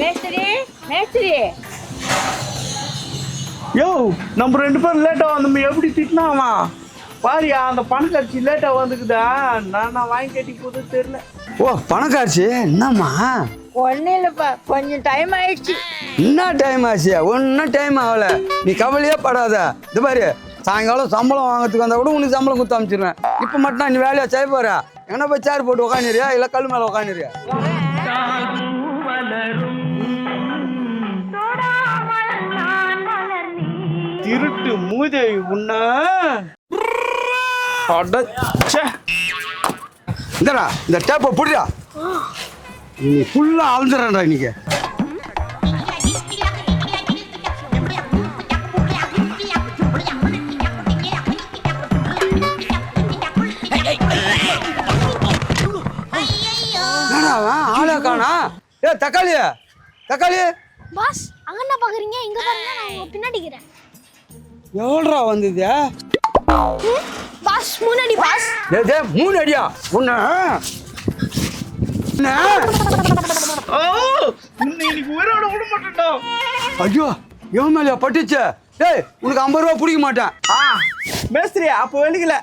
மேஸ்திரி மேஸ்திரி. யோ நம்ம ரெண்டு பேரும் லேட்டாக வந்தோம் எப்படி திட்டினாமா பாரியா அந்த பணக்காட்சி லேட்டாக வந்துக்குதா? நான் நான் வாங்கி கட்டி போது தெரியல. ஓ பணக்காட்சி? என்னம்மா? ஒன்றும் இல்லைப்பா கொஞ்சம் டைம் ஆயிடுச்சு. என்ன டைம் ஆச்சு? ஒன்றும் டைம் ஆகல. நீ கவலையே படாத. இது பாரு சாயங்காலம் சம்பளம் வாங்குறதுக்கு வந்தா கூட உனக்கு சம்பளம் கொடுத்து அனுப்பிச்சிடுவேன் இப்போ மட்டும் நீ வேலையா செய்ய போற? எங்கன்னா போய் சேர் போட்டு உக்காந்துறியா இல்லை கல் மேலே உக்காந்துறியா திருட்டு மூதை உன்ன அடச்சே. இந்தடா இந்த டேப்பை புடிடா. நீ ஃபுல்லாக அழுந்துடுறா இன்னைக்கு. ஆளே காணா. ஏ தக்காளி தக்காளி. பாஸ் அங்க என்ன பாக்குறீங்க? இங்க பாருங்க நான் உங்க எவ்வளோடா வந்தது? பாஸ் முன்னாடி பாஸ். டே டே மூணு அடியா உன்னை? ஐயோ எவன் மேலேயா பட்டுச்சு? டேய் உனக்கு ஐம்பது ரூபா பிடிக்க மாட்டேன். ஆ மேஸ்திரி அப்போ வெளிக்கல